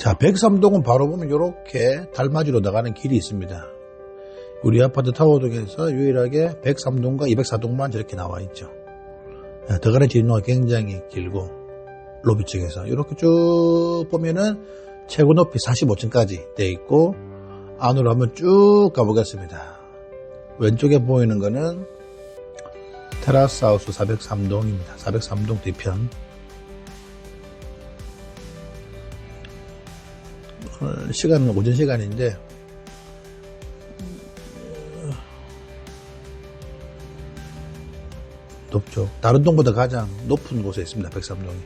자, 백삼동은 바로 보면 이렇게 달맞이로 나가는 길이 있습니다. 우리 아파트 타워동에서 유일하게 103동과 204동만 저렇게 나와 있죠. 아, 들어가는 진로가 굉장히 길고 로비 쪽에서 이렇게 쭉 보면은 최고 높이 45층까지 돼 있고 안으로 한번 쭉 가보겠습니다. 왼쪽에 보이는 거는 테라스 하우스 403동입니다. 403동 뒤편. 오늘 시간은 오전 시간인데 높죠. 다른 동보다 가장 높은 곳에 있습니다. 103동이.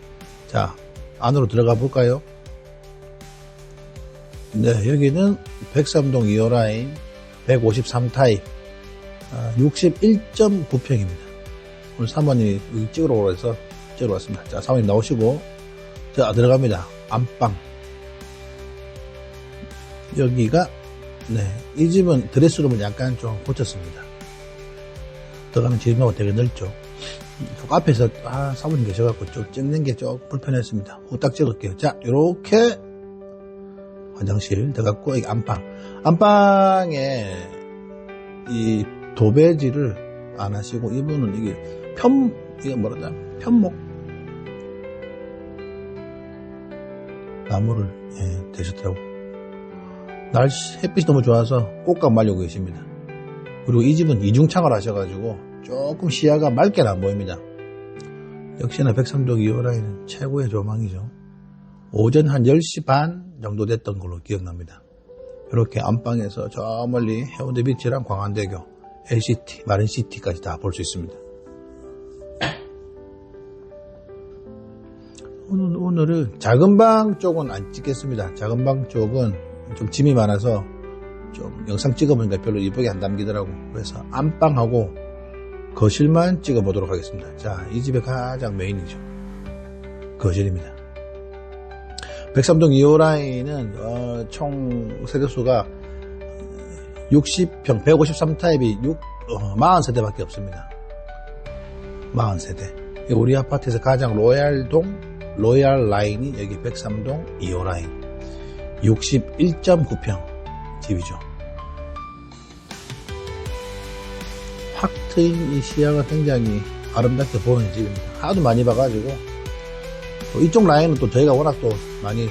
자, 안으로 들어가 볼까요? 네, 여기는 103동 2호 라인 153 타입 61.9평입니다. 오늘 사모님이 여기 찍으러 오라 해서 찍으러 왔습니다. 자, 사모님 나오시고 자, 들어갑니다. 안방. 여기가 네, 이 집은 드레스룸을 약간 좀 고쳤습니다. 들어가는 집하고 되게 넓죠. 저 앞에서 아 사모님 계셔갖고 좀 찍는 게 좀 불편했습니다. 후딱 찍을게요. 자, 요렇게 화장실 들어갔고 여기 안방. 안방에 이 도배지를 안 하시고 이분은 이게 편 이게 뭐라냐 편목 나무를 예, 대셨더라고. 날씨 햇빛이 너무 좋아서 꽃감 말리고 계십니다. 그리고 이 집은 이중창을 하셔가지고 조금 시야가 맑게는 안 보입니다. 역시나 103동 2호 라인은 최고의 조망이죠. 오전 한 10시 반 정도 됐던 걸로 기억납니다. 이렇게 안방에서 저 멀리 해운대 비치랑 광안대교, LCT, 마린시티까지 다 볼 수 있습니다. 오늘, 오늘은 작은 방 쪽은 안 찍겠습니다. 작은 방 쪽은 좀 짐이 많아서 좀 영상 찍어보니까 별로 이쁘게 안 담기더라고. 그래서 안방하고 거실만 찍어보도록 하겠습니다. 자, 이 집의 가장 메인이죠. 거실입니다. 103동 2호 라인은 어, 총 세대수가 60평, 153 타입이 6, 어, 40세대밖에 없습니다. 40세대. 우리 아파트에서 가장 로얄동, 로얄 라인이 여기 103동 2호 라인. 61.9평 집이죠. 확 트인 이 시야가 굉장히 아름답게 보이는 집입니다. 하도 많이 봐가지고 또 이쪽 라인은 또 저희가 워낙 또 많이